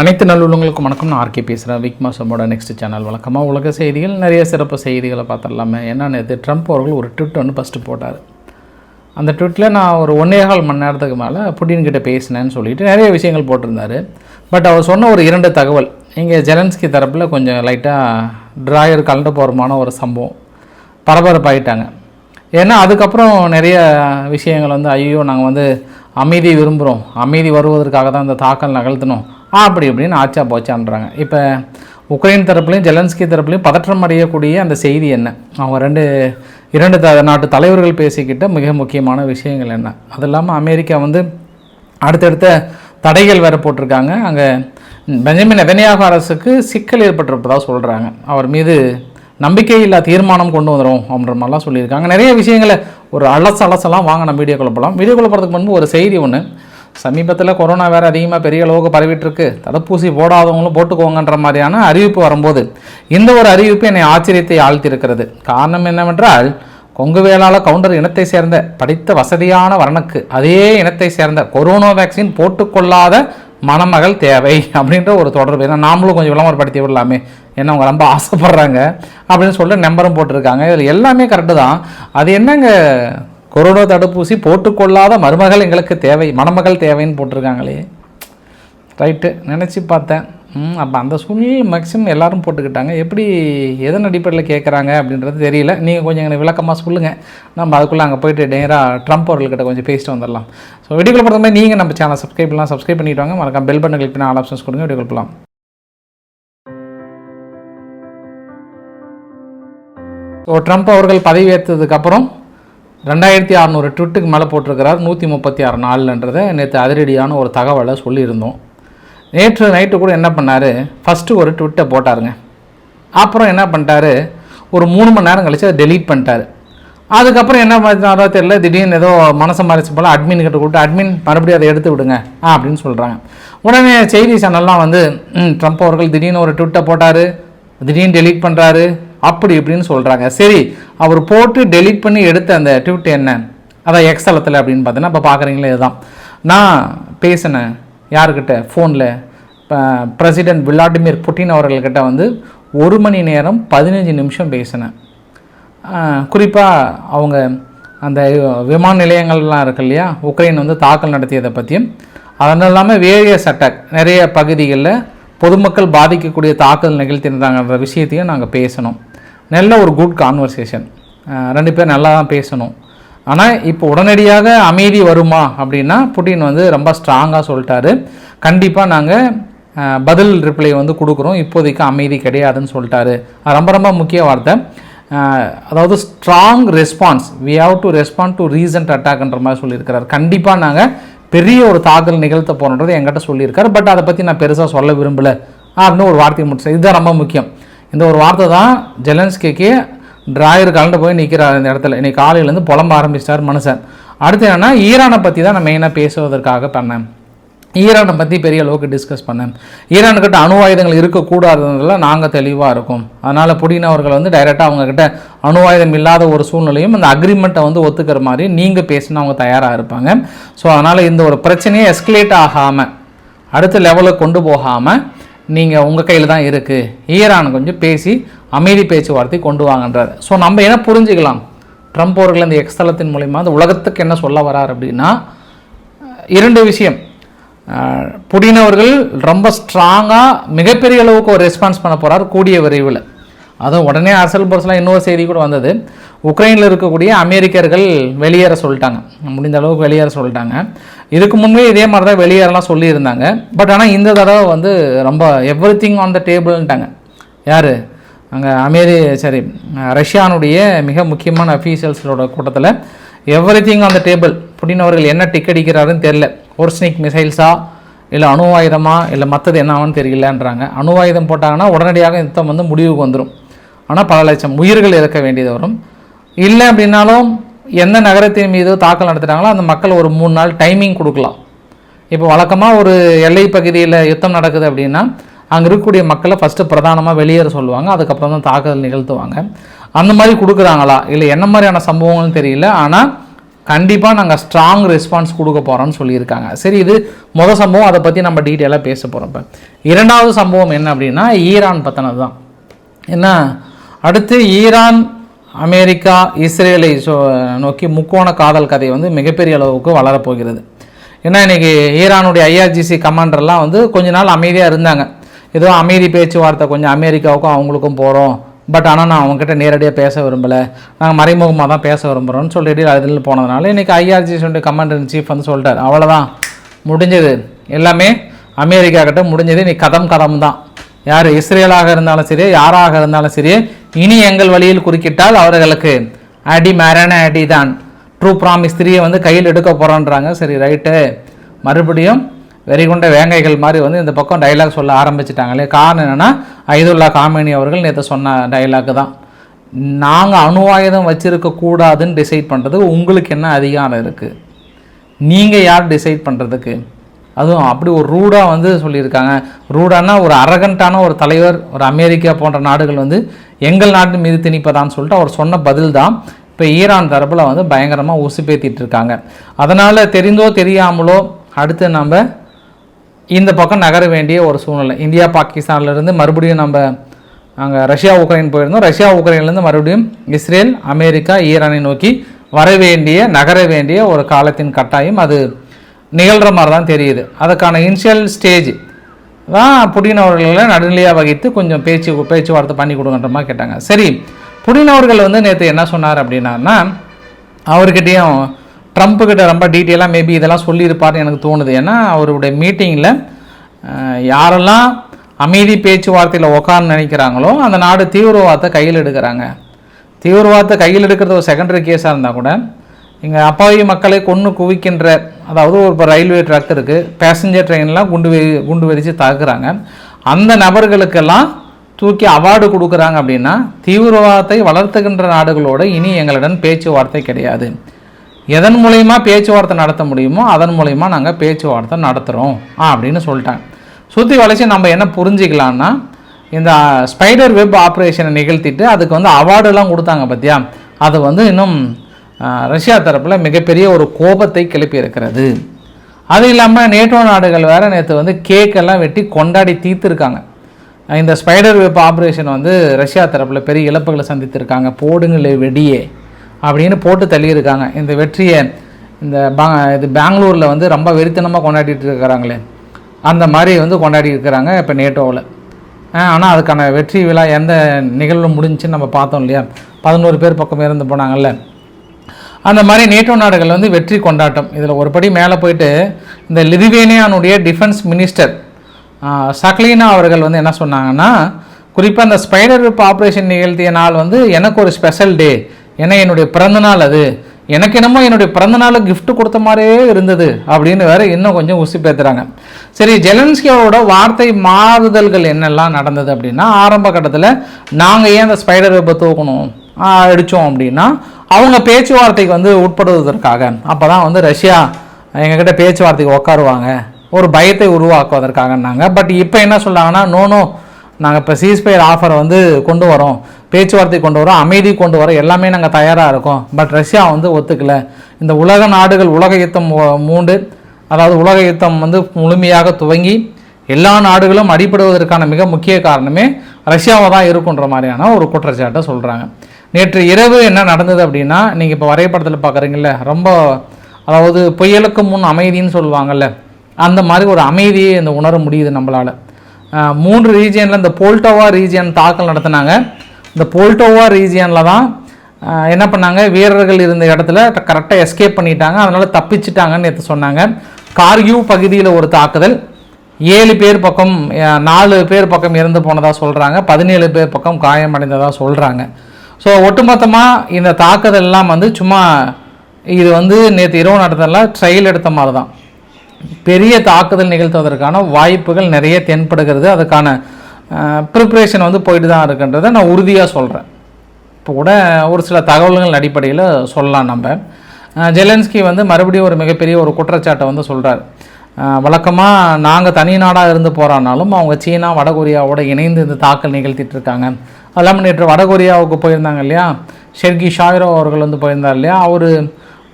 அனைத்து நல்லுள்ளவங்களுக்கும் வணக்கம். நான் ஆர்கே பேசுகிறேன் விக் மாசமோட நெக்ஸ்ட் சேனல் வழக்கமாக உலக செய்திகள் நிறைய சிறப்பு செய்திகளை பார்த்துடலாமே. என்னென்னு இது ட்ரம்ப் அவர்கள் ஒரு ட்விட் ஒன்று ஃபஸ்ட்டு போட்டார். அந்த ட்விட்டில் நான் ஒரு ஒன்றே கால் மணி நேரத்துக்கு மேலே புட்டின்கிட்ட பேசினேன்னு சொல்லிட்டு நிறைய விஷயங்கள் போட்டிருந்தாரு. பட் அவர் சொன்ன ஒரு இரண்டு தகவல் இங்கே ஜெலன்ஸ்கி தரப்பில் கொஞ்சம் லைட்டாக ட்ராயர் கலண்ட போகிறமான ஒரு சம்பவம். பரபரப்பாயிட்டாங்க. ஏன்னா அதுக்கப்புறம் நிறைய விஷயங்கள் வந்து ஐயோ நாங்கள் வந்து அமைதி விரும்புகிறோம் அமைதி வருவதற்காக தான் இந்த தாக்கல் நகர்த்தணும். அப்படி இப்படின்னு ஆச்சா போச்சான்றாங்க. இப்போ உக்ரைன் தரப்புலையும் ஜெலன்ஸ்கி தரப்புலையும் பதற்றம் அடையக்கூடிய அந்த செய்தி என்ன? அவங்க ரெண்டு இரண்டு த நாட்டு தலைவர்கள் பேசிக்கிட்ட மிக முக்கியமான விஷயங்கள் என்ன? அது இல்லாமல் அமெரிக்கா வந்து அடுத்தடுத்த தடைகள் வேறு போட்டிருக்காங்க. அங்கே பெஞ்சமின் நெதனியாக அரசுக்கு சிக்கல் ஏற்பட்டிருப்பதாக சொல்கிறாங்க அவர் மீது நம்பிக்கையில்லா தீர்மானம் கொண்டு வந்துடும் அப்படின்ற மாதிரிலாம் சொல்லியிருக்காங்க. நிறைய விஷயங்களை ஒரு அலச அலசலாம் வாங்க நம்ம வீடியோக்குள்ள வீடியோ வீடியோக்குள்ள முன்பு ஒரு செய்தி ஒன்று சமீபத்தில் கொரோனா வேறு அதிகமாக பெரிய அளவுக்கு பரவிட்டுருக்கு. தடுப்பூசி போடாதவங்களும் போட்டுக்கோங்கன்ற மாதிரியான அறிவிப்பு வரும்போது இந்த ஒரு அறிவிப்பு என்னை ஆச்சரியத்தை ஆழ்த்தியிருக்கிறது. காரணம் என்னவென்றால் கொங்கு வேளாள கவுண்டர் இனத்தை சேர்ந்த படித்த வசதியான வரனுக்கு அதே இனத்தை சேர்ந்த கொரோனா வேக்சின் போட்டுக்கொள்ளாத மணமகள் தேவை அப்படின்ற ஒரு தொடர்பு. ஏன்னா நாமளும் கொஞ்சம் விளம்பரப்படுத்தி விடலாமே. ஏன்னா அவங்க ரொம்ப ஆசைப்படுறாங்க அப்படின்னு சொல்லிட்டு நம்பரும் போட்டிருக்காங்க. இதில் எல்லாமே கரெக்டு தான். அது என்னங்க? கொரோனா தடுப்பூசி போட்டுக்கொள்ளாத மருமகள் எங்களுக்கு தேவை மணமகள் தேவைன்னு போட்டிருக்காங்களே. ரைட்டு நினச்சி பார்த்தேன். அப்போ அந்த சூழ்நிலையில் மேக்ஸிமம் எல்லாரும் போட்டுக்கிட்டாங்க. எப்படி எதன் அடிப்படையில் கேட்குறாங்க அப்படின்றது தெரியல. நீங்கள் கொஞ்சம் எனக்கு விளக்கமாக சொல்லுங்கள் நம்ம அதுக்குள்ளே அங்கே போயிட்டு நேராக ட்ரம்ப் அவர்கள்கிட்ட கொஞ்சம் பேசிட்டு வந்துடலாம். ஸோ வீடியோக்குள்ள பொறுத்த மாதிரி நீங்கள் நம்ம சேனல் சப்ஸ்கிரைப் பண்ணலாம். சப்ஸ்கிரைப் பண்ணிட்டு வாங்க. மறக்காம பெல் பட்டன் கிளிக் பண்ணி ஆல் ஆப்ஷன்ஸ் கொடுங்க. வீடியோ போகலாம் ஸோ ட்ரம்ப் அவர்கள் பதவியேற்றதுக்கப்புறம் ரெண்டாயிரத்தி அறநூறு ட்விட்டுக்கு மேலே போட்டிருக்கிறார். நூற்றி முப்பத்தி ஆறு நாள்ன்றதை நேற்று அதிரடியான ஒரு தகவலை சொல்லியிருந்தோம். நேற்று நைட்டு கூட என்ன பண்ணார்? ஃபஸ்ட்டு ஒரு ட்விட்டை போட்டாருங்க. அப்புறம் என்ன பண்ணிட்டாரு? ஒரு மூணு மணி நேரம் கழிச்சு அதை டெலீட் பண்ணிட்டாரு. அதுக்கப்புறம் என்ன பண்ணாரோ தெரியல. திடீர்னு ஏதோ மனசை மறைச்சு போல அட்மின் கிட்ட கூப்பிட்டு அட்மின் மறுபடியும் அதை எடுத்து விடுங்க. ஆ அப்படின்னு சொல்கிறாங்க உடனே செய்தி சேனல்லாம் வந்து ட்ரம்ப் அவர்கள் திடீர்னு ஒரு ட்விட்டை போட்டார். திடீர்னு டெலீட் பண்ணுறாரு அப்படி இப்படின்னு சொல்கிறாங்க சரி அவர் போட்டு டெலீட் பண்ணி எடுத்த அந்த ட்விட் என்ன? அதான் எக்ஸலத்தில் அப்படின்னு பார்த்தீங்கன்னா இப்போ பார்க்குறீங்களே இதுதான். நான் பேசினேன் யாருக்கிட்ட? ஃபோனில் பிரசிடென்ட் விளாடிமிர் புட்டின் அவர்கள்கிட்ட வந்து ஒரு மணி நேரம் பதினஞ்சு நிமிஷம் பேசினேன். குறிப்பாக அவங்க அந்த விமான நிலையங்கள்லாம் இருக்கு இல்லையா உக்ரைன் வந்து தாக்கல் நடத்தியதை பற்றியும் அதனால் இல்லாமல் வேரியஸ் அட்டாக் நிறைய பகுதிகளில் பொதுமக்கள் பாதிக்கக்கூடிய தாக்குதல் நிகழ்த்தியிருந்தாங்கன்ற விஷயத்தையும் நாங்கள் பேசணும். நல்ல ஒரு குட் கான்வர்சேஷன் ரெண்டு பேர் நல்லா தான் பேசணும். ஆனால் இப்போ உடனடியாக அமைதி வருமா அப்படின்னா புட்டின் வந்து ரொம்ப ஸ்ட்ராங்காக சொல்லிட்டாரு. கண்டிப்பாக நாங்கள் பதில் ரிப்ளை வந்து கொடுக்குறோம். இப்போதைக்கு அமைதி கிடையாதுன்னு சொல்லிட்டாரு. ரொம்ப ரொம்ப முக்கிய வார்த்தை. அதாவது strong response we have to respond to recent அட்டாக்ன்ற மாதிரி சொல்லியிருக்கிறார். கண்டிப்பாக நாங்கள் பெரிய ஒரு தாக்கல் நிகழ்த்த போகிறோன்றது என்கிட்ட சொல்லியிருக்காரு. பட் அதை பற்றி நான் பெருசாக சொல்ல விரும்பலை. அப்படின்னு ஒரு வார்த்தையை முடிச்சேன் இதுதான் ரொம்ப முக்கியம். இந்த ஒரு வார்த்தை தான் ஜெலன்ஸ்கேக்கு டிராயர் கலந்து போய் நிற்கிறார் இந்த இடத்துல. இன்றைக்கி காலையிலேருந்து புலம்ப ஆரம்பிச்சிட்டார் மனுஷன். அடுத்து என்னென்னா ஈரானை பற்றி தான் நான் மெயினாக பேசுவதற்காக பண்ணேன். ஈரானை பற்றி பெரிய அளவுக்கு டிஸ்கஸ் பண்ணேன். ஈரான்கிட்ட அணு ஆயுதங்கள் இருக்கக்கூடாதுன்றதுல நாங்கள் தெளிவாக இருக்கோம். அதனால் புடின் அவர்கள் வந்து டைரெக்டாக அவங்கக்கிட்ட அணு ஆயுதம் இல்லாத ஒரு சூழ்நிலையும் அந்த அக்ரிமெண்ட்டை வந்து ஒத்துக்கிற மாதிரி நீங்கள் பேசினா அவங்க தயாராக இருப்பாங்க. ஸோ அதனால் இந்த ஒரு பிரச்சனையை எஸ்கலேட் ஆகாமல் அடுத்த லெவலுக்கு கொண்டு போகாமல் நீங்கள் உங்கள் கையில் தான் இருக்குது ஈரான் கொஞ்சம் பேசி அமைதி பேச்சுவார்த்தை கொண்டு வாங்கன்றார். ஸோ நம்ம என்ன புரிஞ்சுக்கலாம்? ட்ரம்ப் அவர்கள் இந்த எக்ஸ்தலத்தின் மூலிமா அந்த உலகத்துக்கு என்ன சொல்ல வரார் அப்படின்னா இரண்டு விஷயம். புடின் அவர்கள் ரொம்ப ஸ்ட்ராங்காக மிகப்பெரிய அளவுக்கு ஒரு ரெஸ்பான்ஸ் பண்ண போகிறார் கூடிய விரைவில். அதுவும் உடனே அரசல் பரசலாக இன்னொரு செய்தி கூட வந்தது. உக்ரைனில் இருக்கக்கூடிய அமெரிக்கர்கள் வெளியேற சொல்லிட்டாங்க. முடிந்த அளவுக்கு வெளியேற சொல்லிட்டாங்க. இதுக்கு முன்பே இதே மாதிரி தான் வெளியேறலாம் சொல்லியிருந்தாங்க. பட் ஆனால் இந்த தடவை வந்து ரொம்ப எவ்ரி திங் ஆன் த டேபிள்ன்ட்டாங்க யார்? அங்கே அமெரி சரி ரஷ்யானுடைய மிக முக்கியமான அஃபீஷியல்ஸோட கூட்டத்தில் everything on the table Putin அவர்கள் என்ன டிக் அடிக்கிறாருன்னு தெரில ஓர்ஸ்னிக் மிசைல்ஸா இல்லை அணு ஆயுதமா இல்லை மற்றது என்னவான்னு தெரியலன்றாங்க. அணு ஆயுதம் போட்டாங்கன்னா உடனடியாக யுத்தம் வந்து முடிவுக்கு வந்துடும் ஆனால் பல லட்சம் உயிர்கள் இறக்க வேண்டியது வரும். இல்லை அப்படின்னாலும் எந்த நகரத்தின் மீது தாக்கல் நடத்துகிறாங்களோ அந்த மக்கள் ஒரு மூணு நாள் டைமிங் கொடுக்கலாம். இப்போ வழக்கமாக ஒரு எல்லை பகுதியில் யுத்தம் நடக்குது அப்படின்னா அங்கே இருக்கக்கூடிய மக்களை ஃபஸ்ட்டு பிரதானமாக வெளியேற சொல்லுவாங்க. அதுக்கப்புறம் தான் தாக்குதல் நிகழ்த்துவாங்க. அந்த மாதிரி கொடுக்குறாங்களா? இல்லை என்ன மாதிரியான சம்பவங்கள்னு தெரியல. ஆனால் கண்டிப்பாக நாங்கள் ஸ்ட்ராங் ரெஸ்பான்ஸ் கொடுக்க போகிறோம்னு சொல்லியிருக்காங்க. சரி இது முத சம்பவம் அதை பற்றி நம்ம டீட்டெயிலாக பேச போகிறோம் இப்போ. இரண்டாவது சம்பவம் என்ன அப்படின்னா ஈரான் பற்றினது தான் என்ன? அடுத்து ஈரான் அமெரிக்கா இஸ்ரேலை நோக்கி முக்கோண காதல் கதை வந்து மிகப்பெரிய அளவுக்கு வளரப்போகிறது ஏன்னா இன்றைக்கி ஈரானுடைய ஐஆர்ஜிசி கமாண்டர்லாம் வந்து கொஞ்ச நாள் அமைதியாக இருந்தாங்க. ஏதோ அமைதி பேச்சுவார்த்தை கொஞ்சம் அமெரிக்காவுக்கும் அவங்களுக்கும் போகிறோம் பட் ஆனால் நான் அவங்ககிட்ட நேரடியாக பேச விரும்பலை. நாங்கள் மறைமுகமாக தான் பேச விரும்புகிறோம்னு சொல்லிட்டு அதில் போனதுனால இன்றைக்கி ஐஆர்ஜிசியுடைய கமாண்டர் இன் சீஃப் வந்து சொல்லிட்டார். அவ்வளோதான் முடிஞ்சது. எல்லாமே அமெரிக்கா கிட்ட முடிஞ்சது. நீ கதம் கதம் தான். யார் இஸ்ரேலாக இருந்தாலும் சரி யாராக இருந்தாலும் சரி இனி எங்கள் வழியில் குறுக்கிட்டால் அவர்களுக்கு அடி மரண அடி தான் ட்ரூ ப்ராமிஸ் த்ரீயை வந்து கையில் எடுக்க போகிறோன்றாங்க சரி ரைட்டு மறுபடியும் வெறிகுண்ட வேங்கைகள் மாதிரி வந்து இந்த பக்கம் டைலாக் சொல்ல ஆரம்பிச்சிட்டாங்களே. காரணம் என்னென்னா ஐதுல்லா காமினி அவர்கள் நேற்று சொன்ன டைலாக்கு தான். நாங்கள் அணு ஆயுதம் டிசைட் பண்ணுறது உங்களுக்கு என்ன அதிகாரம் இருக்குது நீங்கள் யார் டிசைட் பண்ணுறதுக்கு அதுவும் அப்படி ஒரு ரூடாக வந்து சொல்லியிருக்காங்க. ரூடானா ஒரு அரகண்டான ஒரு தலைவர் ஒரு அமெரிக்கா போன்ற நாடுகள் வந்து எங்கள் நாட்டு மீது திணிப்பதான்னு சொல்லிட்டு அவர் சொன்ன பதில் தான் இப்போ ஈரான் தரப்பில் வந்து பயங்கரமாக உசுப்பேத்திட்டு இருக்காங்க. அதனால் தெரிந்தோ தெரியாமலோ அடுத்து நம்ம இந்த பக்கம் நகர வேண்டிய ஒரு சூழ்நிலை. இந்தியா பாகிஸ்தான்லேருந்து மறுபடியும் நம்ம அங்கே ரஷ்யா உக்ரைன் போயிருந்தோம். ரஷ்யா உக்ரைன்லேருந்து மறுபடியும் இஸ்ரேல் அமெரிக்கா ஈரானை நோக்கி வர வேண்டிய நகர வேண்டிய ஒரு காலத்தின் கட்டாயம் அது நிகழ்கிற மாதிரி தான் தெரியுது. அதுக்கான இனிஷியல் ஸ்டேஜ் தான் புடின் அவர்களை நடுநிலையாக வகித்து கொஞ்சம் பேச்சு பேச்சுவார்த்தை பண்ணி கொடுங்கன்ற மாதிரி கேட்டாங்க. சரி புடின் அவர்கள் வந்து நேற்று என்ன சொன்னார் அப்படின்னா அவர்கிட்டையும் ட்ரம்ப்புக்கிட்ட ரொம்ப டீட்டெயிலாக மேபி இதெல்லாம் சொல்லியிருப்பார்னு எனக்கு தோணுது. ஏன்னா அவருடைய மீட்டிங்கில் யாரெல்லாம் அமைதி பேச்சுவார்த்தையில் உக்கான்னு நினைக்கிறாங்களோ அந்த நாடு தீவிரவாதத்தை கையில் எடுக்கிறாங்க. தீவிரவாதத்தை கையில் எடுக்கிறது ஒரு செகண்டரி கேஸாக இருந்தால் கூட இங்கே அப்பாவி மக்களை கொன்று குவிக்கின்ற அதாவது ஒரு இப்போ ரயில்வே ட்ரக் இருக்குது பேசஞ்சர் ட்ரெயின்லாம் குண்டு வெ குண்டு வெடித்து தாக்குறாங்க. அந்த நபர்களுக்கெல்லாம் தூக்கி அவார்டு கொடுக்குறாங்க அப்படின்னா தீவிரவாதத்தை வளர்த்துகின்ற நாடுகளோடு இனி எங்களிடம் பேச்சுவார்த்தை கிடையாது. எதன் மூலயமா பேச்சுவார்த்தை நடத்த முடியுமோ அதன் மூலயமா நாங்கள் பேச்சுவார்த்தை நடத்துகிறோம் அப்படின்னு சொல்லிட்டாங்க சுற்றி வளைச்சி நம்ம என்ன புரிஞ்சிக்கலான்னா இந்த ஸ்பைடர் வெப் ஆப்ரேஷனை நிகழ்த்திட்டு அதுக்கு வந்து அவார்டெல்லாம் கொடுத்தாங்க பார்த்தியா அது வந்து இன்னும் ரஷ்யா தரப்பில் மிகப்பெரிய ஒரு கோபத்தை கிளப்பி இருக்கிறது. அது இல்லாமல் நேட்டோ நாடுகள் வேறு நேற்று வந்து கேக்கெல்லாம் வெட்டி கொண்டாடி தீர்த்துருக்காங்க. இந்த ஸ்பைடர் வெப் ஆப்ரேஷன் வந்து ரஷ்யா தரப்பில் பெரிய இழப்புகளை சந்தித்திருக்காங்க. போடுங்களே வெடியே. அப்படின்னு போட்டு தள்ளியிருக்காங்க. இந்த வெற்றியை இந்த பா இது பெங்களூரில் வந்து ரொம்ப வெறித்தனமாக கொண்டாடிட்டு இருக்கிறாங்களே. அந்த மாதிரி வந்து கொண்டாடி இருக்கிறாங்க இப்போ நேட்டோவில். ஆனால் அதுக்கான வெற்றி விழா எந்த நிகழ்வு முடிஞ்சுன்னு நம்ம பார்த்தோம் இல்லையா? பதினோரு பேர் பக்கம் இருந்து போனாங்கல்ல. அந்த மாதிரி நேட்டோ நாடுகள் வந்து வெற்றி கொண்டாட்டம். இதில் ஒரு படி மேலே போயிட்டு இந்த லிதுவேனியானுடைய டிஃபென்ஸ் மினிஸ்டர் சக்லீனா அவர்கள் வந்து என்ன சொன்னாங்கன்னா குறிப்பாக அந்த ஸ்பைடர் ஆப்ரேஷன் நிகழ்த்திய நாள் வந்து எனக்கு ஒரு ஸ்பெஷல் டே ஏன்னா என்னுடைய பிறந்தநாள் அது. எனக்கு என்னமோ என்னுடைய பிறந்தநாள் கிஃப்ட் கொடுத்த மாதிரியே இருந்தது அப்படின்னு வேற இன்னும் கொஞ்சம் உசி பேத்துறாங்க. சரி ஜெலன்ஸ்கியோட வார்த்தை மாறுதல்கள் என்னெல்லாம் நடந்தது அப்படின்னா ஆரம்ப கட்டத்தில் நாங்கள் ஏன் அந்த ஸ்பைடர் வெப்பை தூக்கணும் அடித்தோம் அப்படின்னா அவங்க பேச்சுவார்த்தைக்கு வந்து உட்படுவதற்காக. அப்போ தான் வந்து ரஷ்யா எங்ககிட்ட பேச்சுவார்த்தைக்கு உட்காருவாங்க ஒரு பயத்தை உருவாக்குவதற்காகன்னாங்க. பட் இப்போ என்ன சொல்லாங்கன்னா நோ நோ நாங்கள் இப்போ சீஸ்பயர் ஆஃபரை வந்து கொண்டு வரோம். பேச்சுவார்த்தை கொண்டு வரோம். அமைதி கொண்டு வரோம். எல்லாமே நாங்கள் தயாராக இருக்கோம். பட் ரஷ்யா வந்து ஒத்துக்கல. இந்த உலக நாடுகள் உலக யுத்தம் மூண்டு. அதாவது உலக யுத்தம் வந்து முழுமையாக துவங்கி எல்லா நாடுகளும் அடிபடுவதற்கான மிக முக்கிய காரணமே ரஷ்யாவை தான் இருக்குன்ற மாதிரியான ஒரு குற்றச்சாட்டை சொல்கிறாங்க நேற்று இரவு என்ன நடந்தது அப்படின்னா நீங்கள் இப்போ வரைபடத்தில் பார்க்குறீங்கள ரொம்ப அதாவது புயலுக்கு முன் அமைதின்னு சொல்லுவாங்கல்ல அந்த மாதிரி ஒரு அமைதியை இந்த உணர முடியுது நம்மளால். மூன்று ரீஜியனில் இந்த போல்டோவா ரீஜியன் தாக்கல் நடத்தினாங்க. இந்த போல்டோவா ரீஜியனில் தான் என்ன பண்ணாங்க? வீரர்கள் இருந்த இடத்துல கரெக்டாக எஸ்கேப் பண்ணிட்டாங்க. அதனால் தப்பிச்சிட்டாங்கன்னு நேற்று சொன்னாங்க. கார்கியூ பகுதியில் ஒரு தாக்குதல். ஏழு பேர் பக்கம் நாலு பேர் பக்கம் இறந்து போனதாக சொல்கிறாங்க பதினேழு பேர் பக்கம் காயமடைந்ததாக சொல்கிறாங்க ஸோ ஒட்டுமொத்தமாக இந்த தாக்குதல் எல்லாம் வந்து சும்மா இது வந்து நேற்று இரவு நடத்தல ட்ரையல் எடுத்த மாதிரி தான் பெரிய தாக்குதல் நிகழ்த்துவதற்கான வாய்ப்புகள் நிறைய தென்படுகிறது. அதுக்கான ப்ரிப்ரேஷன் வந்து போயிட்டு தான் இருக்குன்றதை நான் உறுதியாக சொல்கிறேன் இப்போ கூட ஒரு சில தகவல்கள் அடிப்படையில் சொல்லலாம் நம்ம. ஜெலன்ஸ்கி வந்து மறுபடியும் ஒரு மிகப்பெரிய ஒரு குற்றச்சாட்டை வந்து சொல்கிறார் வழக்கமாக நாங்கள் தனி நாடாக இருந்து போகிறானாலும் அவங்க சீனா வடகொரியாவோட இணைந்து இந்த தாக்கல் நிகழ்த்திட்டு இருக்காங்க. அதெல்லாம் நேற்று வடகொரியாவுக்கு போயிருந்தாங்க இல்லையா? ஷெர்கி ஷாயிரோ அவர்கள் வந்து போயிருந்தார் இல்லையா? அவர்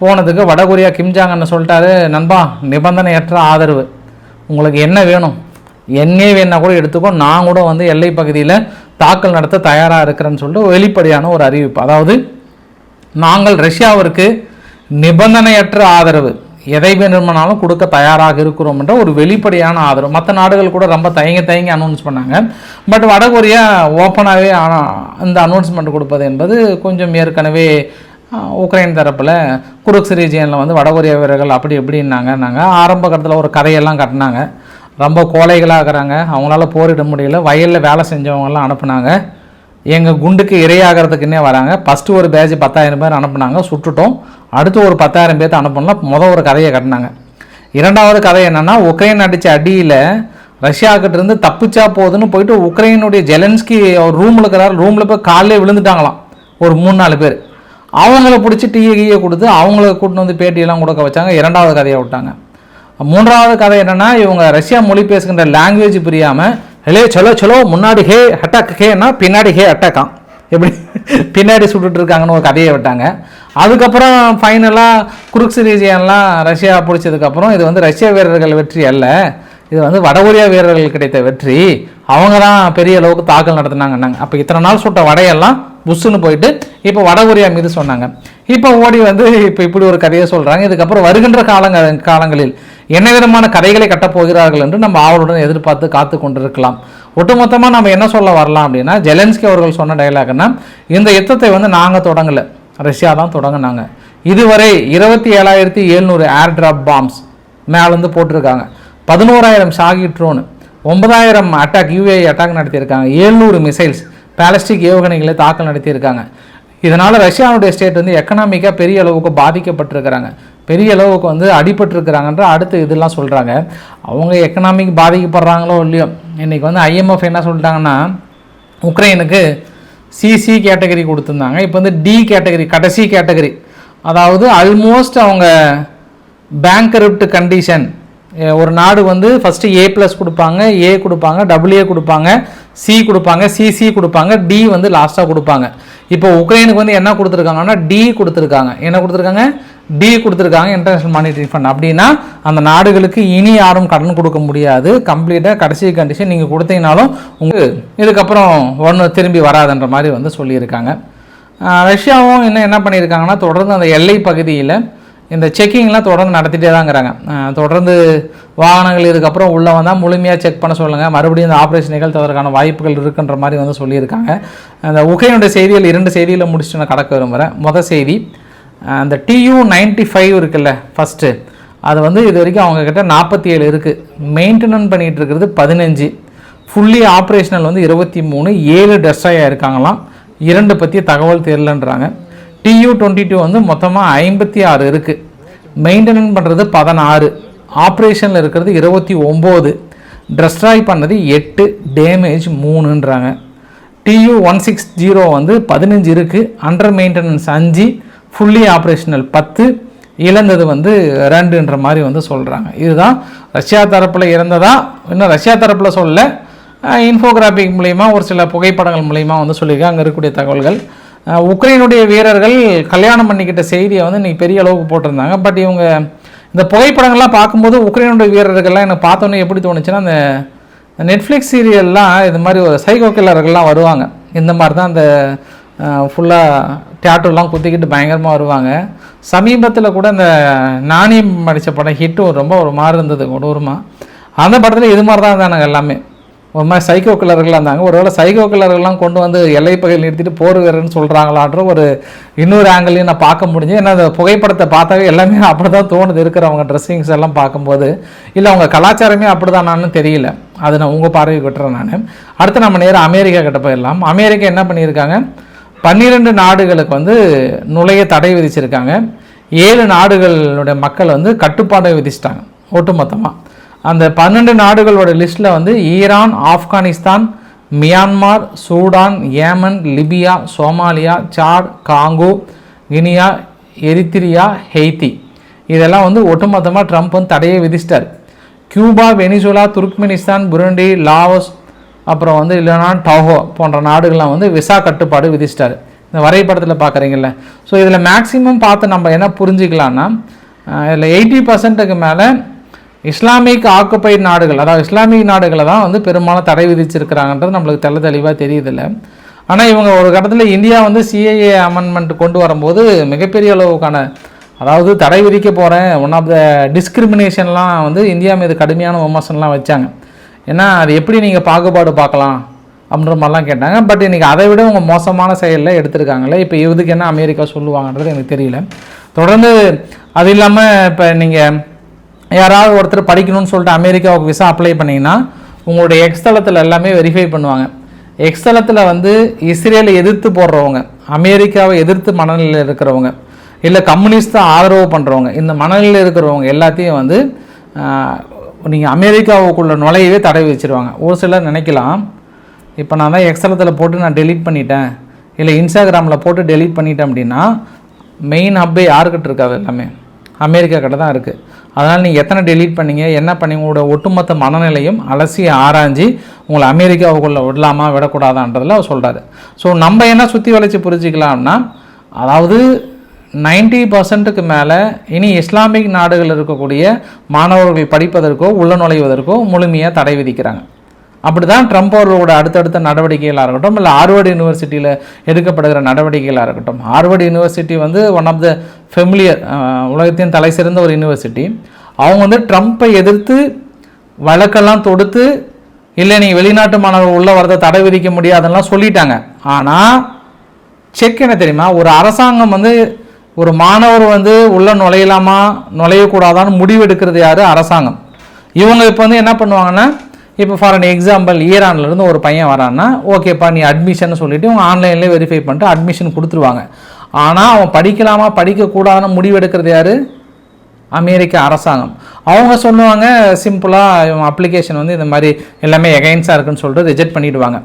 போனதுக்கு வடகொரியா கிம்ஜாங்கன்னு சொல்லிட்டாரு நண்பா நிபந்தனையற்ற ஆதரவு. உங்களுக்கு என்ன வேணும்? என்னே வேணா கூட எடுத்துக்கோ. நான் கூட வந்து எல்லை பகுதியில் தாக்கல் நடத்த தயாராக இருக்கிறேன்னு சொல்லிட்டு வெளிப்படையான ஒரு அறிவிப்பு. அதாவது நாங்கள் ரஷ்யாவிற்கு நிபந்தனையற்ற ஆதரவு. எதை வேண்டுமானாலும் கொடுக்க தயாராக இருக்கிறோம் என்ற ஒரு வெளிப்படையான ஆதரவு. மற்ற நாடுகள் கூட ரொம்ப தயங்கி தயங்கி அனௌன்ஸ் பண்ணாங்க. பட் வடகொரியா ஓப்பனாகவே இந்த அனௌன்ஸ்மெண்ட் கொடுப்பது என்பது கொஞ்சம் ஏற்கனவே உக்ரைன் தரப்பில் குருக்ஸ் ரீஜியனில் வந்து வடகொரிய வீரர்கள் அப்படி இப்படின்னாங்க நாங்கள் ஆரம்ப கட்டத்தில் ஒரு கதையெல்லாம் கட்டினாங்க. ரொம்ப கோழைகளாகிறாங்க அவங்களால போரிட முடியல. வயலில் வேலை செஞ்சவங்கெல்லாம் அனுப்புனாங்க. எங்கள் குண்டுக்கு இரையாகிறதுக்குன்னே வராங்க. ஃபஸ்ட்டு ஒரு பேட்ச் பத்தாயிரம் பேர் அனுப்புனாங்க. சுட்டுட்டோம். அடுத்து ஒரு பத்தாயிரம் பேர்த்து அனுப்பணும்னா மொதல் ஒரு கதையை கட்டினாங்க. இரண்டாவது கதை என்னென்னா உக்ரைன் அடித்த அடியில் ரஷ்யாக்கிட்டேருந்து தப்பிச்சா போதுன்னு போயிட்டு உக்ரைனுடைய ஜெலன்ஸ்கி ரூமில் இருக்கிறார். ரூமில் போய் காலையில் விழுந்துட்டாங்களாம். ஒரு மூணு நாலு பேர். அவங்கள பிடிச்சி டீயை கீயை கொடுத்து அவங்கள கூட்டின்னு வந்து பேட்டியெல்லாம் கொடுக்க வச்சாங்க. இரண்டாவது கதையை விட்டாங்க. மூன்றாவது கதை என்னென்னா இவங்க ரஷ்யா மொழி பேசுகின்ற லாங்குவேஜ் புரியாமல் ஹெலே சொலோ சொலோ முன்னாடி ஹே அட்டாக் ஹேனா பின்னாடி ஹே அட்டாக்காம் எப்படி பின்னாடி சுட்டுட்டு இருக்காங்கன்னு ஒரு கதையை விட்டாங்க. அதுக்கப்புறம் ஃபைனலாக குருக்ஸ் ரீஜியன்லாம் ரஷ்யா பிடிச்சதுக்கப்புறம் இது வந்து ரஷ்ய வீரர்கள் வெற்றி அல்ல. இது வந்து வடகொரியா வீரர்கள் கிடைத்த வெற்றி. அவங்க தான் பெரிய அளவுக்கு தாக்கல் நடத்தினாங்கன்னாங்க. அப்போ இத்தனை நாள் சுட்ட வடையெல்லாம் புஷ்ஷுன்னு போயிட்டு இப்போ வடகொரியா மீது சொன்னாங்க. இப்போ ஓடி வந்து இப்போ இப்படி ஒரு கதையை சொல்கிறாங்க இதுக்கப்புறம் வருகின்ற காலங்க காலங்களில் என்ன விதமான கதைகளை கட்டப்போகிறார்கள் என்று நம்ம ஆவலுடன் எதிர்பார்த்து காத்து கொண்டிருக்கலாம். ஒட்டுமொத்தமாக நம்ம என்ன சொல்ல வரலாம் அப்படின்னா ஜெலன்ஸ்கி அவர்கள் சொன்ன டைலாக்னா இந்த யுத்தத்தை வந்து நாங்கள் தொடங்கலை. ரஷ்யா தான் தொடங்கினாங்க. இதுவரை இருபத்தி ஏழாயிரத்தி எழுநூறு ஏர் ட்ராப் பாம்ஸ் மேலேருந்து போட்டிருக்காங்க. பதினோராயிரம் ஷாகி ட்ரோனு ஒன்பதாயிரம் அட்டாக் யூஏ அட்டாக் நடத்தியிருக்காங்க. ஏழ்நூறு மிசைல்ஸ் பேலஸ்டிக் ஏவுகணைகளை தாக்கல் நடத்தியிருக்காங்க. இதனால் ரஷ்யாவுடைய ஸ்டேட் வந்து எக்கனாமிக்காக பெரிய அளவுக்கு பாதிக்கப்பட்டிருக்கிறாங்க. பெரிய அளவுக்கு வந்து அடிபட்டிருக்கிறாங்கன்ற அடுத்து இதெல்லாம் சொல்கிறாங்க அவங்க எக்கனாமிக் பாதிக்கப்படுறாங்களோ இல்லையோ இன்றைக்கி வந்து ஐஎம்எஃப் என்ன சொல்லிட்டாங்கன்னா உக்ரைனுக்கு சிசி கேட்டகரி கொடுத்துருந்தாங்க. இப்போ வந்து டி கேட்டகரி கடைசி கேட்டகரி அதாவது ஆல்மோஸ்ட் அவங்க பேங்க்ரப்ட் கண்டிஷன் ஒரு நாடு வந்து ஃபஸ்ட்டு ஏ ப்ளஸ் கொடுப்பாங்க ஏ கொடுப்பாங்க டபுள்யூ கொடுப்பாங்க. சி கொடுப்பாங்க சிசி கொடுப்பாங்க டி வந்து லாஸ்ட்டாக கொடுப்பாங்க. இப்போ உக்ரைனுக்கு வந்து என்ன கொடுத்துருக்காங்கன்னா டி கொடுத்துருக்காங்க. என்ன கொடுத்துருக்காங்க? டி கொடுத்துருக்காங்க இன்டர்நேஷனல் மானிட்டரி ஃபண்ட் அப்படின்னா அந்த நாடுகளுக்கு இனி யாரும் கடன் கொடுக்க முடியாது. கம்ப்ளீட்டாக கடைசி கண்டிஷன் நீங்கள் கொடுத்தீங்கனாலும் உங்களுக்கு இதுக்கப்புறம் ஒன்று திரும்பி வராதுன்ற மாதிரி வந்து சொல்லியிருக்காங்க. ரஷ்யாவும் இன்னும் என்ன பண்ணியிருக்காங்கன்னா தொடர்ந்து அந்த எல்லை பகுதியில் இந்த செக்கிங்லாம் தொடர்ந்து நடத்திட்டே தாங்கிறாங்க தொடர்ந்து வாகனங்கள் இதுக்கப்புறம் உள்ளே வந்தால் முழுமையாக செக் பண்ண சொல்லுங்கள் மறுபடியும் இந்த ஆப்ரேஷன் நிகழ்த்துவதற்கான வாய்ப்புகள் இருக்குன்ற மாதிரி வந்து சொல்லியிருக்காங்க. அந்த உகையினுடைய செய்திகள் இரண்டு செய்தியில் முடிச்சுட்டு நான் கடக்க விரும்புகிறேன் மொதல் செய்தி அந்த டியூ நைன்ட்டி ஃபைவ் இருக்குல்ல ஃபஸ்ட்டு அது வந்து இது வரைக்கும் அவங்கக்கிட்ட நாற்பத்தி ஏழு இருக்குது மெயின்டெனன் பண்ணிகிட்டு இருக்கிறது பதினஞ்சு. ஃபுல்லி ஆப்ரேஷனல் வந்து இருபத்தி மூணு. ஏழு டெஸ்டாயாக இருக்காங்களாம் இரண்டு பற்றிய தகவல் தெரிலன்றாங்க டியூ டுவெண்ட்டி டூ வந்து மொத்தமாக ஐம்பத்தி ஆறு இருக்குது மெயின்டெனன் பண்ணுறது பதினாறு. ஆப்ரேஷனில் இருக்கிறது இருபத்தி ஒம்பது. ட்ரெஸ்ட்ராய் பண்ணது எட்டு. டேமேஜ் மூணுன்றாங்க. டியூ ஒன் சிக்ஸ் ஜீரோ வந்து பதினஞ்சு இருக்குது அண்டர் மெயின்டெனன்ஸ் அஞ்சு. ஃபுல்லி ஆப்ரேஷனல் பத்து. இழந்தது வந்து ரெண்டுன்ற மாதிரி வந்து சொல்கிறாங்க இதுதான் ரஷ்யா தரப்பில் இறந்ததா? இன்னும் ரஷ்யா தரப்பில் சொல்ல இன்ஃபோகிராஃபிக் மூலிமா ஒரு சில புகைப்படங்கள் மூலிமா வந்து சொல்லியிருக்காங்க. அங்கே இருக்கக்கூடிய தகவல்கள். உக்ரைனுடைய வீரர்கள் கல்யாணம் பண்ணிக்கிட்ட செய்தியை வந்து இன்னைக்கு பெரிய அளவுக்கு போட்டிருந்தாங்க. பட் இவங்க இந்த புகைப்படங்கள்லாம் பார்க்கும்போது உக்ரைனுடைய வீரர்கள்லாம் எனக்கு பார்த்தோன்னே எப்படி தோணுச்சுன்னா அந்த நெட்ஃப்ளிக்ஸ் சீரியல்லாம் இது மாதிரி ஒரு சைகோ கில்லர்கள்லாம் வருவாங்க. இந்த மாதிரி தான் அந்த ஃபுல்லாக டேட்டூலாம் குத்திக்கிட்டு பயங்கரமாக வருவாங்க. சமீபத்தில் கூட இந்த நாணயம் அடித்த படம் ஹிட்டும் ரொம்ப ஒரு மாதிரி இருந்தது கொடூரமாக அந்த படத்தில் இது மாதிரி தான் இருந்தானுங்க எல்லாமே. ஒரு மாதிரி சைக்கோ கில்லர்களாக இருந்தாங்க. ஒருவேளை சைக்கோ கிளர்கள்லாம் கொண்டு வந்து எல்லை பகையில் நிறுத்திட்டு போர் வீரர்னு சொல்கிறாங்களான்ற ஒரு இன்னொரு ஆங்கிளையும் நான் பார்க்க முடிஞ்சு. ஏன்னா அந்த புகைப்படத்தை பார்த்தாவே எல்லாமே அப்படி தான் தோணுது இருக்கிறவங்க ட்ரெஸ்ஸிங்ஸ் எல்லாம் பார்க்கும்போது. இல்லை அவங்க கலாச்சாரமே அப்படிதானான்னு தெரியல. அது நான் உங்கள் பார்வைக்கு விட்டுறேன் நான். அடுத்து நம்ம நேரம் அமெரிக்கா கிட்ட போயிடலாம். அமெரிக்கா என்ன பண்ணியிருக்காங்க? பன்னிரெண்டு நாடுகளுக்கு வந்து நுழைய தடை விதிச்சிருக்காங்க. ஏழு நாடுகளுடைய மக்கள் வந்து கட்டுப்பாடை விதிச்சிட்டாங்க ஒட்டுமொத்தமாக அந்த பன்னெண்டு நாடுகளோட லிஸ்ட்டில் வந்து Iran Afghanistan Myanmar Sudan Yemen Libya Somalia Chad Congo Guinea Eritrea Haiti. இதெல்லாம் வந்து ஒட்டுமொத்தமாக ட்ரம்ப் வந்து தடையை விதிச்சிட்டார். Cuba Venezuela Turkmenistan Burundi Laos அப்புறம் வந்து இல்லைனா டோஹோ போன்ற நாடுகள்லாம் வந்து விசா கட்டுப்பாடு விதிச்சிட்டாரு. இந்த வரைபடத்தில் பார்க்குறீங்கல்ல ஸோ இதில் மேக்ஸிமம் பார்த்து நம்ம என்ன புரிஞ்சுக்கலான்னா இதில் எயிட்டி பர்சன்ட்டுக்கு மேலே இஸ்லாமிக் ஆக்குபைட் நாடுகள் அதாவது இஸ்லாமிக் நாடுகளை தான் வந்து பெரும்பாலும் தடை விதிச்சிருக்கிறாங்கன்றது நம்மளுக்கு தெள்ள தெளிவாக தெரியுதில்ல. ஆனால் இவங்க ஒரு கட்டத்தில் இந்தியா வந்து சிஏஏ அமெண்ட்மெண்ட் கொண்டு வரும்போது மிகப்பெரிய அளவுக்கான அதாவது தடை விதிக்க போகிறேன் ஒன் ஆஃப் த டிஸ்கிரிமினேஷன்லாம் வந்து இந்தியா மீது கடுமையான விமர்சனம்லாம் வச்சாங்க. ஏன்னா அது எப்படி நீங்கள் பாகுபாடு பார்க்கலாம் அப்படின்ற மாதிரிலாம் கேட்டாங்க. பட் இன்றைக்கி அதை விட உங்கள் மோசமான செயலில் எடுத்திருக்காங்களே இப்போ இதுக்கு என்ன அமெரிக்கா சொல்லுவாங்கன்றது எனக்கு தெரியல. தொடர்ந்து அது இல்லாமல் இப்போ நீங்கள் யாராவது ஒருத்தர் படிக்கணும்னு சொல்லிட்டு அமெரிக்காவுக்கு விசா அப்ளை பண்ணிங்கன்னா உங்களுடைய எக்ஸ் தளத்தில் எல்லாமே வெரிஃபை பண்ணுவாங்க. எக்ஸ் தளத்தில் வந்து இஸ்ரேலை எதிர்த்து போடுறவங்க அமெரிக்காவை எதிர்த்து மனநிலையில் இருக்கிறவங்க இல்லை கம்யூனிஸ்ட்டை ஆதரவு பண்ணுறவங்க இந்த மனநிலையில் இருக்கிறவங்க எல்லாத்தையும் வந்து நீங்கள் அமெரிக்காவுக்குள்ள நுழையவே தடை வச்சுருவாங்க ஒரு சிலர் நினைக்கலாம் இப்போ நான் தான் எக்ஸலத்தில் போட்டு நான் டெலீட் பண்ணிட்டேன் இல்லை இன்ஸ்டாகிராமில் போட்டு டெலீட் பண்ணிட்டேன் அப்படின்னா மெயின் ஹப்பே யாருக்கிட்ட இருக்காது எல்லாமே. அமெரிக்கா கிட்ட தான் இருக்குது அதனால் நீங்கள் எத்தனை டெலீட் பண்ணீங்க என்ன பண்ணி உங்களோட ஒட்டுமொத்த மனநிலையும் அலசி ஆராய்ஞ்சு உங்களை அமெரிக்காவுக்குள்ளே விடலாமா விடக்கூடாதான்றதில் அவர் சொல்கிறாரு ஸோ நம்ம என்ன சுற்றி வளைச்சி புரிஞ்சிக்கலாம்னா அதாவது நைன்டி பர்சன்ட்டுக்கு மேலே இனி இஸ்லாமிக் நாடுகள் இருக்கக்கூடிய மாணவர்கள் படிப்பதற்கோ உள்ள நுழைவதற்கோ முழுமையாக தடை விதிக்கிறாங்க. அப்படி தான் ட்ரம்ப் அவர்களோட அடுத்தடுத்த நடவடிக்கைகளாக இருக்கட்டும் இல்லை ஆர்வர்டு யூனிவர்சிட்டியில் எடுக்கப்படுகிற நடவடிக்கைகளாக இருக்கட்டும். ஆர்வர்டு யூனிவர்சிட்டி வந்து ஒன் ஆஃப் த ஃபெமிலியர் உலகத்தின் தலை சிறந்த ஒரு யூனிவர்சிட்டி அவங்க வந்து ட்ரம்ப்பை எதிர்த்து வழக்கெல்லாம் தொடுத்து இல்லை நீங்கள் வெளிநாட்டு மாணவர்கள் உள்ள வரதை தடை விதிக்க முடியாதுன்னெலாம் சொல்லிட்டாங்க. ஆனால் செக் என்ன தெரியுமா? ஒரு அரசாங்கம் வந்து ஒரு மாணவர் வந்து உள்ள நுழையலாமா நுழையக்கூடாதான்னு முடிவெடுக்கிறது யார்? அரசாங்கம். இவங்க இப்போ வந்து என்ன பண்ணுவாங்கன்னா இப்போ ஃபார் அன் எக்ஸாம்பிள் ஈரான்லேருந்து ஒரு பையன் வரான்னா ஓகேப்பா நீ அட்மிஷன் சொல்லிவிட்டு இவங்க ஆன்லைன்லேயே வெரிஃபை பண்ணிட்டு அட்மிஷன் கொடுத்துருவாங்க. ஆனால் அவன் படிக்கலாமா படிக்கக்கூடாதுன்னு முடிவெடுக்கிறது யார்? அமெரிக்க அரசாங்கம். அவங்க சொல்லுவாங்க சிம்பிளாக இவன் அப்ளிகேஷன் வந்து இந்த மாதிரி எல்லாமே எகைன்ஸாக இருக்குன்னு சொல்லிட்டு ரிஜெக்ட் பண்ணிவிடுவாங்க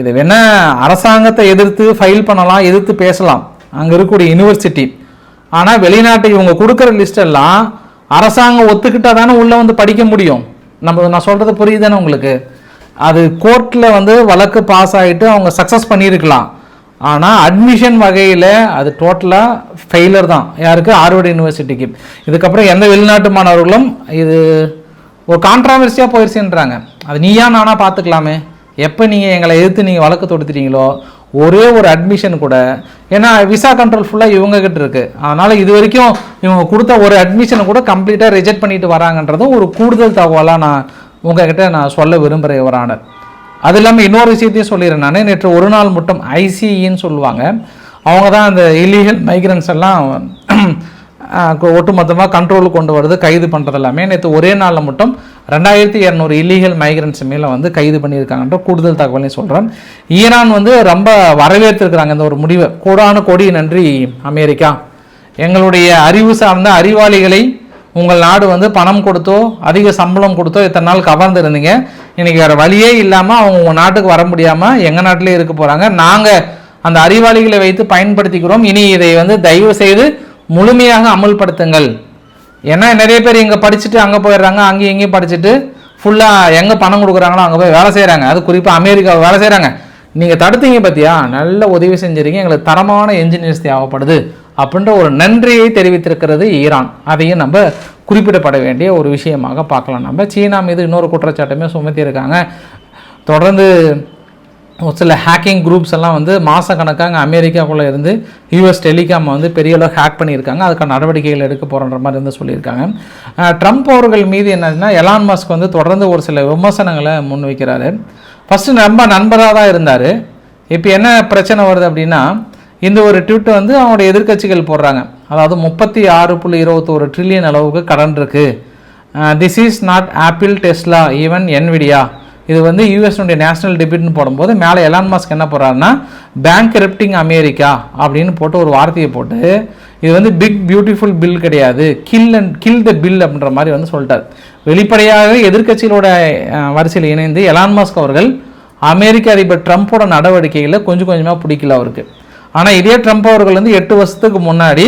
இது வேணால் அரசாங்கத்தை எதிர்த்து ஃபைல் பண்ணலாம் எதிர்த்து பேசலாம். அங்கே இருக்கக்கூடிய யூனிவர்சிட்டி ஆனால் வெளிநாட்டு இவங்க கொடுக்குற லிஸ்டெல்லாம் அரசாங்கம் ஒத்துக்கிட்டால் தானே உள்ளே வந்து படிக்க முடியும். நம்ம நான் சொல்கிறது புரியுதுன்னு உங்களுக்கு? அது கோர்ட்டில் வந்து வழக்கு பாஸ் ஆகிட்டு அவங்க சக்ஸஸ் பண்ணியிருக்கலாம். ஆனால் அட்மிஷன் வகையில் அது டோட்டலாக ஃபெயிலர் தான். யாருக்கு? ஆர்வர்டு யூனிவர்சிட்டிக்கு இதுக்கப்புறம் எந்த வெளிநாட்டு மாணவர்களும் இது ஒரு கான்ட்ராவர்சியாக போயிடுச்சுன்றாங்க அது நீயா நானா பார்த்துக்கலாமே. எப்போ நீங்கள் எங்களை எதிர்த்து நீங்கள் வழக்கு தொடுத்துட்டீங்களோ ஒரே ஒரு அட்மிஷன் கூட ஏன்னா விசா கண்ட்ரோல் ஃபுல்லாக இவங்கக்கிட்ட இருக்குது அதனால் இது வரைக்கும் இவங்க கொடுத்த ஒரு அட்மிஷனை கூட கம்ப்ளீட்டாக ரிஜெக்ட் பண்ணிட்டு வராங்கன்றதும் ஒரு கூடுதல் தகவலாக நான் உங்ககிட்ட நான் சொல்ல விரும்புகிறேன் ஒரு ஆனர் அது இல்லாமல் இன்னொரு விஷயத்தையும் சொல்லிடுறேன் நான். நேற்று ஒரு நாள் மட்டும் ஐசிஇன்னு சொல்லுவாங்க. அவங்க தான் அந்த இல்லீகல் மைக்ரன்ஸ் எல்லாம் ஒட்டுமொத்தமாக கண்ட்ரோலுக்கு கொண்டு வருது கைது பண்ணுறது எல்லாமே. நேற்று ஒரே நாளில் மட்டும் ரெண்டாயிரத்தி இரநூறு இல்லீகல் மைக்ரன்ஸ் மேலே வந்து கைது பண்ணியிருக்காங்கன்ற கூடுதல் தகவலையும் சொல்கிறேன் ஈரான் வந்து ரொம்ப வரவேற்றிருக்கிறாங்க இந்த ஒரு முடிவை. கோடான கொடி நன்றி அமெரிக்கா. எங்களுடைய அறிவு சார்ந்த அறிவாளிகளை உங்கள் நாடு வந்து பணம் கொடுத்தோ அதிக சம்பளம் கொடுத்தோ இத்தனை நாள் கவர்ந்துருந்தீங்க. இன்றைக்கி வேறு வழியே இல்லாமல் அவங்க உங்கள் நாட்டுக்கு வர முடியாமல் எங்கள் நாட்டிலே இருக்க போகிறாங்க நாங்கள் அந்த அறிவாளிகளை வைத்து பயன்படுத்திக்கிறோம். இனி இதை வந்து தயவு செய்து முழுமையாக அமல்படுத்துங்கள். ஏன்னா நிறைய பேர் இங்கே படிச்சுட்டு அங்கே போயிடுறாங்க அங்கேயும் இங்கேயும் படிச்சுட்டு ஃபுல்லாக எங்கே பணம் கொடுக்குறாங்களோ அங்கே போய் வேலை செய்கிறாங்க அது குறிப்பாக அமெரிக்காவை வேலை செய்கிறாங்க நீங்கள் தடுத்தீங்க பார்த்தியா நல்ல உதவி செஞ்சுருக்கீங்க. எங்களுக்கு தரமான என்ஜினியர்ஸ் தேவைப்படுது அப்படின்ற ஒரு நன்றியை தெரிவித்திருக்கிறது ஈரான். அதையும் நம்ம குறிப்பிடப்பட வேண்டிய ஒரு விஷயமாக பார்க்கலாம். நம்ம சீனா மீது இன்னொரு குற்றச்சாட்டுமே சுமத்தியிருக்காங்க. தொடர்ந்து ஒரு சில ஹேக்கிங் குரூப்ஸ் எல்லாம் வந்து மாதக்கணக்காக அங்கே அமெரிக்காக்குள்ளே இருந்து யூஎஸ் டெலிகாம் வந்து பெரிய அளவு ஹேக் பண்ணியிருக்காங்க. அதுக்கான நடவடிக்கைகள் எடுக்க போகிறன்ற மாதிரி வந்து சொல்லியிருக்காங்க. ட்ரம்ப் அவர்கள் மீது என்னதுன்னா எலான் மஸ்க் வந்து தொடர்ந்து ஒரு சில விமர்சனங்களை முன்வைக்கிறாரு. ஃபஸ்ட்டு ரொம்ப நண்பராக தான் இருந்தார். இப்போ என்ன பிரச்சனை வருது அப்படின்னா இந்த ஒரு ட்விட் வந்து அவங்களுடைய எதிர்கட்சிகள் போடுறாங்க. அதாவது முப்பத்தி ஆறு புள்ளி இருபத்தோரு ட்ரில்லியன் அளவுக்கு கடன் இருக்குது this is not Apple Tesla even Nvidia இது வந்து யூஎஸ்னுடைய நேஷனல் டெபிட்னு போடும்போது மேலே எலான் மாஸ்க் என்ன போடுறாருன்னா பேங்க் ரெப்டிங் அமெரிக்கா அப்படின்னு போட்டு ஒரு வார்த்தையை போட்டு இது வந்து பிக் பியூட்டிஃபுல் பில் கிடையாது. Kill and kill the bill அப்படின்ற மாதிரி வந்து சொல்லிட்டார். வெளிப்படையாகவே எதிர்கட்சிகளோட வரிசையில் இணைந்து எலான் மாஸ்க் அவர்கள் அமெரிக்க அதிபர் ட்ரம்ப்போட நடவடிக்கைகளை கொஞ்சம் கொஞ்சமாக பிடிக்கல அவருக்கு. ஆனால் இதே ட்ரம்ப் அவர்கள் வந்து எட்டு வருஷத்துக்கு முன்னாடி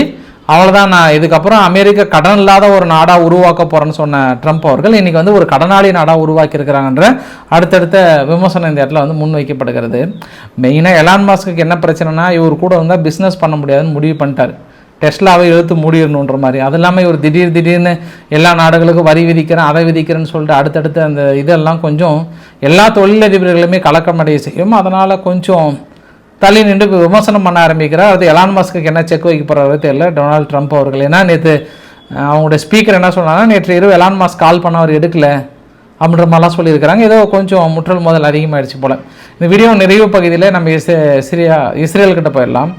அவ்வளோதான் நான் இதுக்கப்புறம் அமெரிக்கா கடன் இல்லாத ஒரு நாடாக உருவாக்க போகிறேன்னு சொன்ன ட்ரம்ப் அவர்கள் இன்றைக்கி வந்து ஒரு கடனாளி நாடாக உருவாக்கியிருக்கிறாங்கன்ற அடுத்தடுத்த விமர்சனம் இந்த இடத்துல வந்து முன்வைக்கப்படுகிறது. மெயினாக எலான் மாஸ்க்கு என்ன பிரச்சனைனா இவர் கூட வந்தால் பிஸ்னஸ் பண்ண முடியாதுன்னு முடிவு பண்ணிட்டார். டெஸ்லாவை இழுத்து மூடிடணுன்ற மாதிரி. அது இல்லாமல் இவர் திடீர் திடீர்னு எல்லா நாடுகளுக்கும் வரி விதிக்கிறேன் அதை விதிக்கிறேன்னு சொல்லிட்டு அடுத்தடுத்து அந்த இதெல்லாம் கொஞ்சம் எல்லா தொழிலதிபர்களுமே கலக்கமடைய செய்யும். அதனால் கொஞ்சம் தள்ளி நின்று விமர்சனம் பண்ண ஆரம்பிக்கிறார். அது எலான் மாஸ்க்கு என்ன செக் வைக்க போகிறாரோ தெரியல. டொனால்ட் ட்ரம்ப் அவர்கள். ஏன்னா நேற்று அவங்களுடைய ஸ்பீக்கர் என்ன சொன்னாங்கன்னா நேற்று இரவு எலான் மாஸ்க் கால் பண்ண அவர் எடுக்கல அப்படின்ற மாதிரிலாம் சொல்லியிருக்கிறாங்க. ஏதோ கொஞ்சம் முற்றல் முதல் அதிகமாகிடுச்சு போல். இந்த வீடியோ நிறைவு பகுதியில் நம்ம இஸ்ரியா இஸ்ரேல்கிட்ட போயிடலாம்.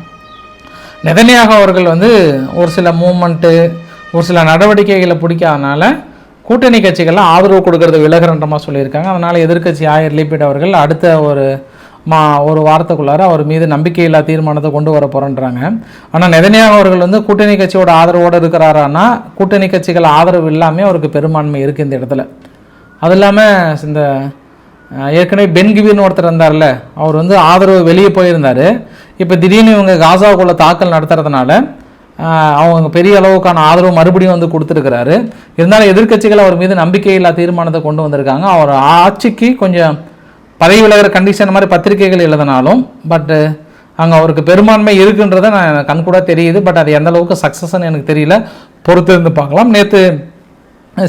நெதனியாக அவர்கள் வந்து ஒரு சில மூமெண்ட்டு ஒரு சில நடவடிக்கைகளை பிடிக்காதனால கூட்டணி கட்சிகள்லாம் ஆதரவு கொடுக்கறது விலகிறன்றமாக சொல்லியிருக்காங்க. அதனால் எதிர்க்கட்சி ஆயர் லிபிட் அவர்கள் அடுத்த ஒரு மா ஒரு வாரத்துக்குள்ளார அவர் மீது நம்பிக்கையில்லா தீர்மானத்தை கொண்டு வர போகிறேன்றாங்க ஆனால் நெதனியாக அவர்கள் வந்து கூட்டணி கட்சியோட ஆதரவோடு இருக்கிறாரான்னா கூட்டணி கட்சிகள் ஆதரவு இல்லாமல் அவருக்கு பெரும்பான்மை இருக்குது இந்த இடத்துல. அது இல்லாமல் இந்த ஏற்கனவே பென்கிவின்னு ஒருத்தர் இருந்தார்ல அவர் வந்து ஆதரவு வெளியே போயிருந்தார். இப்போ திடீர்னு இவங்க காசாவுக்குள்ளே தாக்கல் நடத்துறதுனால அவங்க பெரிய அளவுக்கான ஆதரவு மறுபடியும் வந்து கொடுத்துருக்கிறாரு. இருந்தாலும் எதிர்க்கட்சிகள் அவர் மீது நம்பிக்கையில்லா தீர்மானத்தை கொண்டு வந்திருக்காங்க. அவர் ஆட்சிக்கு கொஞ்சம் பதவி விலகிற கண்டிஷன் மாதிரி பத்திரிகைகள் எழுதினாலும் பட்டு அங்கே அவருக்கு பெரும்பான்மை இருக்குன்றதை நான் கண்கூட தெரியுது பட் அது எந்த அளவுக்கு சக்ஸஸ்ன்னு எனக்கு தெரியல. பொறுத்து இருந்து பார்க்கலாம். நேற்று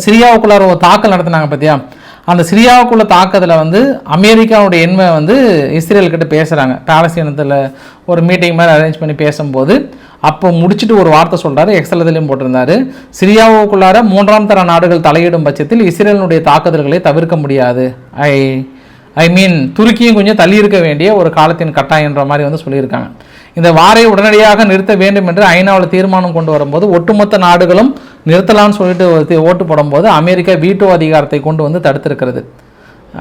சிரியாவுக்குள்ளார ஒரு தாக்கல் நடத்தினாங்க பார்த்தியா அந்த சிரியாவுக்குள்ள தாக்கத்தில் வந்து அமெரிக்காவுடைய எண்மை வந்து இஸ்ரேல்கிட்ட பேசுகிறாங்க பாலஸ்தீனத்தில் ஒரு மீட்டிங் மாதிரி அரேஞ்ச் பண்ணி பேசும்போது அப்போ முடிச்சுட்டு ஒரு வார்த்தை சொல்கிறாரு எக்ஸலத்திலையும் போட்டிருந்தாரு. சிரியாவுக்குள்ளார மூன்றாம் தர நாடுகள் தலையிடும் பட்சத்தில் இஸ்ரேலினுடைய தாக்குதல்களை தவிர்க்க முடியாது. ஐ ஐ மீன் துருக்கியும் கொஞ்சம் தள்ளி இருக்க வேண்டிய ஒரு காலத்தின் கட்டாயன்ற மாதிரி வந்து சொல்லியிருக்காங்க. இந்த வாரை உடனடியாக நிறுத்த வேண்டும் என்று ஐநாவில் தீர்மானம் கொண்டு வரும்போது ஒட்டுமொத்த நாடுகளும் நிறுத்தலாம்னு சொல்லிட்டு ஒரு ஓட்டு போடும்போது அமெரிக்கா வீட்டோ அதிகாரத்தை கொண்டு வந்து தடுத்திருக்கிறது.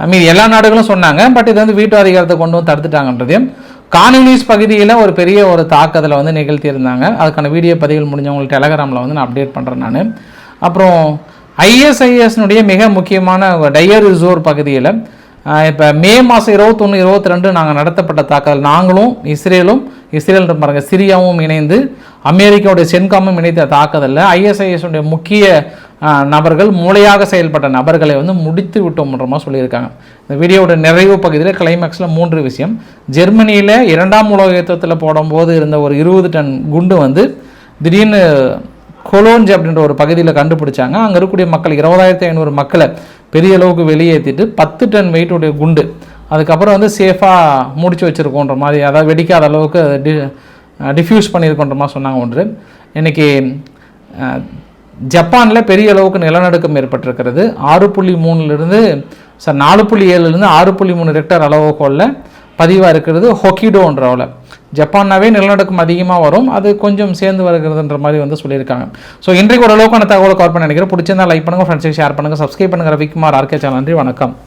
ஐ மீன் எல்லா நாடுகளும் சொன்னாங்க பட் இது வந்து வீட்டோ அதிகாரத்தை கொண்டு வந்து தடுத்துட்டாங்கன்றதையும் காணொலிஸ் பகுதியில் ஒரு பெரிய ஒரு தாக்குதலை வந்து நிகழ்த்தியிருந்தாங்க. அதுக்கான வீடியோ பதிவுகள் முடிஞ்சவங்களுக்கு டெலகிராமில் வந்து நான் அப்டேட் பண்ணுறேன் நான். அப்புறம் ஐஎஸ்ஐஎஸ்னுடைய மிக முக்கியமான டயர் ரிசோர் பகுதியில் இப்போ மே மாதம் இருபத்தொன்று இருபத்தி ரெண்டு நாங்கள் நடத்தப்பட்ட தாக்குதல். நாங்களும் இஸ்ரேலும் இஸ்ரேல் பாருங்கள் சிரியாவும் இணைந்து அமெரிக்காவுடைய சென்காமும் இணைத்த தாக்குதலில். ஐஎஸ்ஐஎஸ்னுடைய முக்கிய நபர்கள் மூளையாக செயல்பட்ட நபர்களை வந்து முடித்து விட்டோம்ன்றமாக சொல்லியிருக்காங்க. இந்த வீடியோவோட நிறைவு பகுதியில் கிளைமேக்ஸில் மூன்று விஷயம். ஜெர்மனியில் இரண்டாம் உலக யுத்தத்தில் போடும்போது இருந்த ஒரு இருபது டன் குண்டு வந்து திடீர்னு கொலோஞ்சி அப்படின்ற ஒரு பகுதியில் கண்டுபிடிச்சாங்க. அங்கே இருக்கக்கூடிய மக்கள் இருபதாயிரத்தி ஐநூறு மக்களை பெரிய அளவுக்கு வெளியேற்றிட்டு பத்து டன் வெயிட்டுடைய குண்டு. அதுக்கப்புறம் வந்து சேஃபாக முடிச்சு வச்சுருக்கோன்ற மாதிரி அதாவது வெடிக்காத அளவுக்கு டி டிஃப்யூஸ் பண்ணியிருக்கோன்ற மாதிரி சொன்னாங்க ஒன்று. இன்றைக்கி ஜப்பானில் பெரிய அளவுக்கு நிலநடுக்கம் ஏற்பட்டிருக்கிறது. ஆறு புள்ளி மூணுலேருந்து சார் நாலு புள்ளி ஏழுலேருந்து ஆறு புள்ளி மூணு ரெக்டர் அளவுகோலில் பதிவாக இருக்கிறது ஹொக்கிடோன்றவில் ஜப்பான்னாவே நிலநடுக்கம் அதிகமாக வரும். அது கொஞ்சம் சேர்ந்து வருகிறதுன்ற மாதிரி வந்து சொல்லியிருக்காங்க. ஸோ இன்றைக்கு ஓரளவுக்கான தகவலை கவர் பண்ண நினைக்கிறேன். பிடிச்சிருந்தா லைக் பண்ணுங்கள் ஃப்ரெண்ட்ஸுக்கு ஷேர் பண்ணுங்கள் சப்ஸ்கிரைப் பண்ணுங்கள் ரவிக்குமார் ஆர்கே சேனல் நன்றி வணக்கம்.